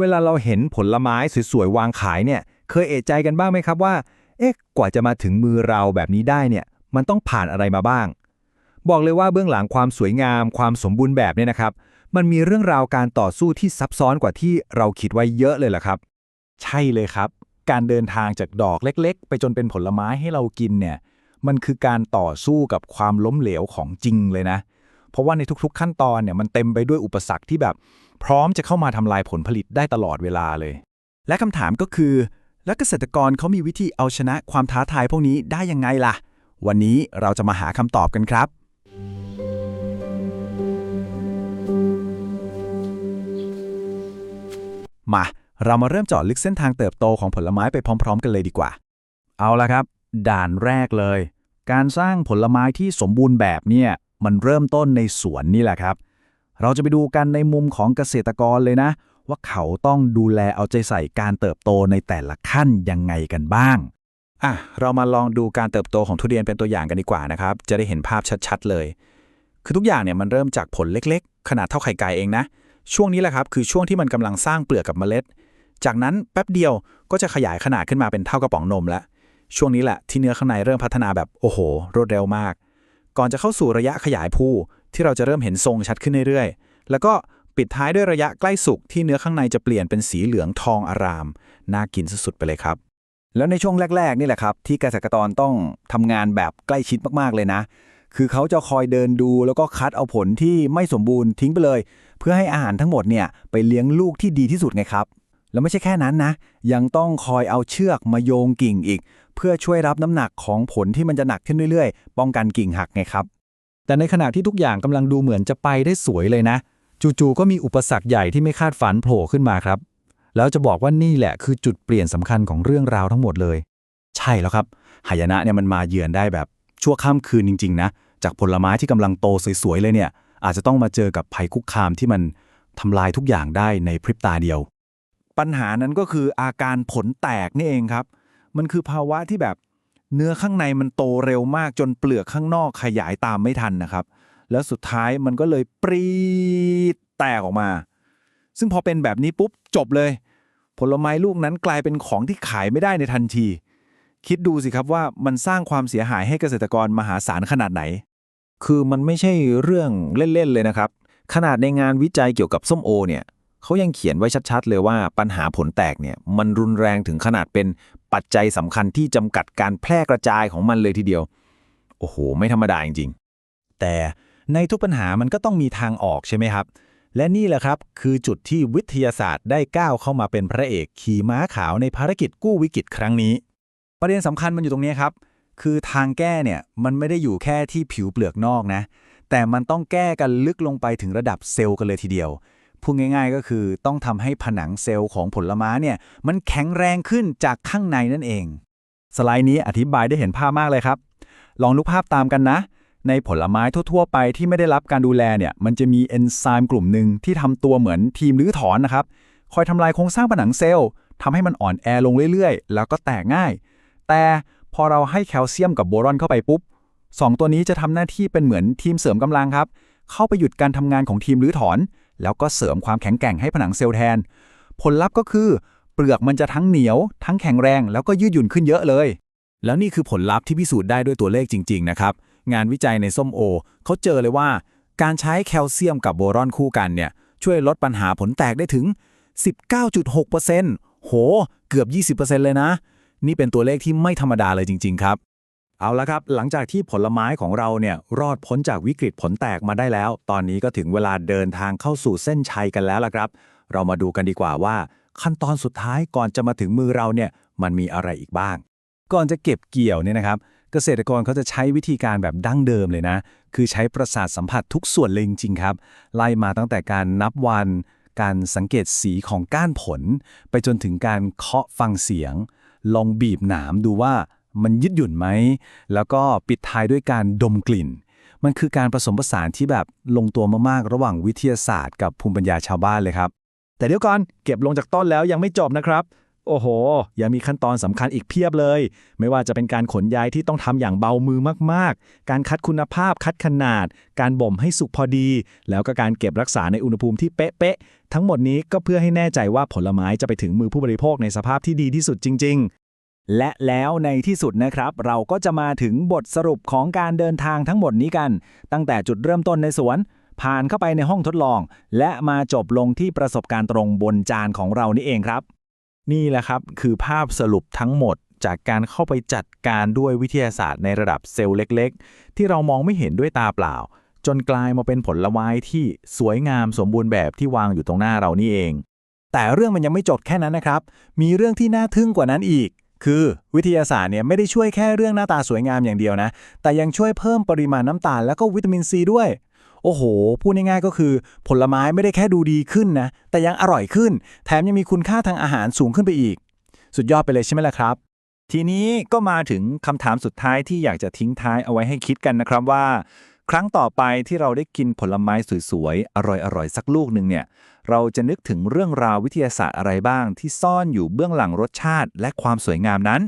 เวลาเราเห็นผลไม้สวยๆวางขายเนี่ย เคยเอะใจกันบ้างไหมครับว่า เอ๊ะ กว่าจะมาถึงมือเราแบบนี้ได้เนี่ย มันต้องผ่านอะไรมาบ้าง บอกเลยว่าเบื้องหลังความสวยงาม ความสมบูรณ์แบบเนี่ยนะครับ มันมีเรื่องราวการต่อสู้ที่ซับซ้อนกว่าที่เราคิดไว้เยอะเลยล่ะครับ ใช่เลยครับ การเดินทางจากดอกเล็ก ๆ ไปจนเป็นผลไม้ให้เรากินเนี่ย มันคือการต่อสู้กับความล้มเหลวของจริงเลยนะ เพราะว่าในทุก ๆ ขั้นตอนเนี่ยมันเต็มไปด้วยอุปสรรคที่แบบพร้อมจะเข้ามาทำลายผลผลิตได้ตลอดเวลาเลย และคำถามก็คือ แล้วเกษตรกรเขามีวิธีเอาชนะความท้าทายพวกนี้ได้ยังไงล่ะ วันนี้เราจะมาหาคำตอบกันครับ มาเรามาเริ่มเจาะลึกเส้นทางเติบโตของผลไม้ไปพร้อม ๆ กันเลยดีกว่า เอาละครับ ด่านแรกเลย การสร้างผลไม้ที่สมบูรณ์แบบเนี่ย มันเริ่มต้นในสวนนี่แหละครับ เราจะไปดูกันในมุมของเกษตรกรเลยนะ ว่าเขาต้องดูแลเอาใจใส่การเติบโตในแต่ละขั้นยังไงกันบ้างอะเรามาลองดูการเติบโตของทุเรียนเป็นตัวอย่างกันดีกว่านะครับ จะได้เห็นภาพชัดๆเลย คือทุกอย่างเนี่ยมันเริ่มจากผลเล็กๆ ขนาดเท่าไข่ไก่เองนะ ช่วงนี้แหละครับคือช่วงที่มันกำลังสร้างเปลือกกับเมล็ด จากนั้นแป๊บเดียวก็จะขยายขนาดขึ้นมาเป็นเท่ากระป๋องนมแล้ว ช่วงนี้แหละที่เนื้อข้างในเริ่มพัฒนาแบบโอ้โห รวดเร็วมาก ก่อนจะเข้าสู่ระยะขยายภูที่เราจะเริ่มเห็นทรงชัดขึ้นเรื่อยๆ แล้วก็ปิดท้ายด้วยระยะใกล้สุกที่เนื้อข้างในจะเปลี่ยนเป็นสีเหลืองทองอาราม น่ากินสุดๆไปเลยครับ แล้วในช่วงแรก ๆ นี่แหละครับ ที่เกษตรกรต้องทำงานแบบใกล้ชิดมากๆเลยนะ คือเขาจะคอยเดินดูแล้วก็คัดเอาผลที่ไม่สมบูรณ์ทิ้งไปเลย เพื่อให้อาหารทั้งหมดเนี่ยไปเลี้ยงลูกที่ดีที่สุดไงครับ แล้วไม่ใช่แค่นั้นนะ ยังต้องคอยเอาเชือกมาโยงกิ่งอีก เพื่อช่วยรับน้ำหนักของผลที่มันจะหนักขึ้นเรื่อยๆ ป้องกันกิ่งหักไงครับ แต่ในขณะที่ทุกอย่างกำลังดูเหมือนจะไปได้สวยเลยนะ จู่ๆก็มีอุปสรรคใหญ่ที่ไม่คาดฝันโผล่ขึ้นมาครับ แล้วจะบอกว่านี่แหละคือจุดเปลี่ยนสำคัญของเรื่องราวทั้งหมดเลย ใช่แล้วครับหายนะเนี่ยมันมาเยือนได้แบบชั่วข้ามคืนจริงๆนะจากผลไม้ที่กำลังโตสวยๆเลยเนี่ยอาจจะต้องมาเจอกับภัยคุกคามที่มันทำลายทุกอย่างได้ในพริบตาเดียว ปัญหานั้นก็คืออาการผลแตกนี่เองครับ มันคือภาวะที่แบบเนื้อข้างในมันโตเร็วมากจนเปลือกข้างนอกขยายตามไม่ทันนะครับ แล้วสุดท้ายมันก็เลยปรีดแตกออกมา ซึ่งพอเป็นแบบนี้ปุ๊บจบเลย ผลไม้ลูกนั้นกลายเป็นของที่ขายไม่ได้ในทันที คิดดูสิครับว่ามันสร้างความเสียหายให้เกษตรกรมหาศาลขนาดไหน คือมันไม่ใช่เรื่องเล่นๆเลยนะครับ ขนาดในงานวิจัยเกี่ยวกับส้มโอเนี่ย เขายังเขียนไว้ชัดๆ เลยว่าปัญหาผลแตกเนี่ยมันรุนแรงถึงขนาดเป็นปัจจัยสำคัญที่จำกัดการแพร่กระจายของมันเลยทีเดียว โอ้โห ไม่ธรรมดาจริงๆ แต่ในทุกปัญหามันก็ต้องมีทางออกใช่ไหมครับ และนี่แหละครับคือจุดที่วิทยาศาสตร์ได้ก้าวเข้ามาเป็นพระเอกขี่ม้าขาวในภารกิจกู้วิกฤตครั้งนี้ ประเด็นสำคัญมันอยู่ตรงนี้ครับ คือทางแก้เนี่ยมันไม่ได้อยู่แค่ที่ผิวเปลือกนอกนะ แต่มันต้องแก้กันลึกลงไปถึงระดับเซลล์กันเลยทีเดียว พูดง่าย ๆ ก็คือต้องทำให้ผนังเซลล์ของผลไม้เนี่ย มันแข็งแรงขึ้นจากข้างในนั่นเอง สไลด์นี้อธิบายได้เห็นภาพมากเลยครับ ลองนึกภาพตามกันนะ ในผลไม้ทั่ว ๆ ไปที่ไม่ได้รับการดูแลเนี่ย มันจะมีเอนไซม์กลุ่มหนึ่งที่ทำตัวเหมือนทีมรื้อถอนนะครับ คอยทำลายโครงสร้างผนังเซลล์ทำให้มันอ่อนแอลงเรื่อยๆ แล้วก็แตกง่าย แต่พอเราให้แคลเซียมกับโบรอนเข้าไปปุ๊บสองตัวนี้จะทำหน้าที่เป็นเหมือนทีมเสริมกำลังครับ เข้าไปหยุดการทำงานของทีมรื้อถอน แล้วก็เสริมความแข็งแกร่งให้ผนังเซลล์แทน ผลลัพธ์ก็คือ เปลือกมันจะทั้งเหนียว ทั้งแข็งแรงแล้วก็ยืดหยุ่นขึ้นเยอะเลย แล้วนี่คือผลลัพธ์ที่พิสูจน์ได้ด้วยตัวเลขจริง ๆ นะครับ งานวิจัยในส้มโอเขาเจอเลยว่า การใช้แคลเซียมกับโบรอนคู่กันเนี่ยช่วยลดปัญหาผลแตกได้ถึง 19.6%โห เกือบ 20%เลยนะ นี่เป็นตัวเลขที่ไม่ธรรมดาเลยจริง ๆ ครับ เอาละครับ หลังจากที่ผลไม้ของเราเนี่ยรอดพ้นจากวิกฤตผลแตกมาได้แล้ว ตอนนี้ก็ถึงเวลาเดินทางเข้าสู่เส้นชัยกันแล้วล่ะครับ เรามาดูกันดีกว่าว่า ขั้นตอนสุดท้ายก่อนจะมาถึงมือเราเนี่ยมันมีอะไรอีกบ้าง ก่อนจะเก็บเกี่ยวเนี่ยนะครับ เกษตรกรเขาจะใช้วิธีการแบบดั้งเดิมเลยนะ คือใช้ประสาทสัมผัสทุกส่วนเลยจริงๆครับ ไล่มาตั้งแต่การนับวัน การสังเกตสีของก้านผล ไปจนถึงการเคาะฟังเสียง ลองบีบหนามดูว่า มันยืดหยุ่นไหม แล้วก็ปิดท้ายด้วยการดมกลิ่น มันคือการผสมผสานที่แบบลงตัวมากๆ ระหว่างวิทยาศาสตร์กับภูมิปัญญาชาวบ้านเลยครับ แต่เดี๋ยวก่อนเก็บลงจากต้นแล้วยังไม่จบนะครับ โอ้โห ยังมีขั้นตอนสำคัญอีกเพียบเลย ไม่ว่าจะเป็นการขนย้ายที่ต้องทำอย่างเบามือมากๆ การคัดคุณภาพ คัดขนาด การบ่มให้สุกพอดี แล้วก็การเก็บรักษาในอุณหภูมิที่เป๊ะๆทั้งหมดนี้ก็เพื่อให้แน่ใจว่าผลไม้จะไปถึงมือผู้บริโภคในสภาพที่ดีที่สุดจริง ๆ และแล้วในที่สุดนะครับ เราก็จะมาถึงบทสรุปของการเดินทางทั้งหมดนี้กัน ตั้งแต่จุดเริ่มต้นในสวน ผ่านเข้าไปในห้องทดลอง และมาจบลงที่ประสบการณ์ตรงบนจานของเรานี่เองครับ นี่แหละครับคือภาพสรุปทั้งหมดจากการเข้าไปจัดการด้วยวิทยาศาสตร์ในระดับเซลล์เล็ก ๆ ที่เรามองไม่เห็นด้วยตาเปล่า จนกลายมาเป็นผลไม้ที่สวยงามสมบูรณ์แบบที่วางอยู่ตรงหน้าเรานี่เอง แต่เรื่องมันยังไม่จบแค่นั้นนะครับ มีเรื่องที่น่าทึ่งกว่านั้นอีก คือวิทยาศาสตร์เนี่ยไม่ได้ช่วยแค่เรื่องหน้าตาสวยงามอย่างเดียวนะ แต่ยังช่วยเพิ่มปริมาณน้ำตาลแล้วก็วิตามินซีด้วย โอ้โห พูดง่ายๆก็คือ ผลไม้ไม่ได้แค่ดูดีขึ้นนะ แต่ยังอร่อยขึ้น แถมยังมีคุณค่าทางอาหารสูงขึ้นไปอีก สุดยอดไปเลยใช่ไหมล่ะครับ ทีนี้ก็มาถึงคำถามสุดท้ายที่อยากจะทิ้งท้ายเอาไว้ให้คิดกันนะครับว่า ครั้งต่อไปที่เราได้กินผลไม้สวยๆ อร่อยๆ สักลูกหนึ่งเนี่ย เราจะนึกถึงเรื่องราววิทยาศาสตร์อะไรบ้างที่ซ่อนอยู่เบื้องหลังรสชาติและความสวยงามนั้น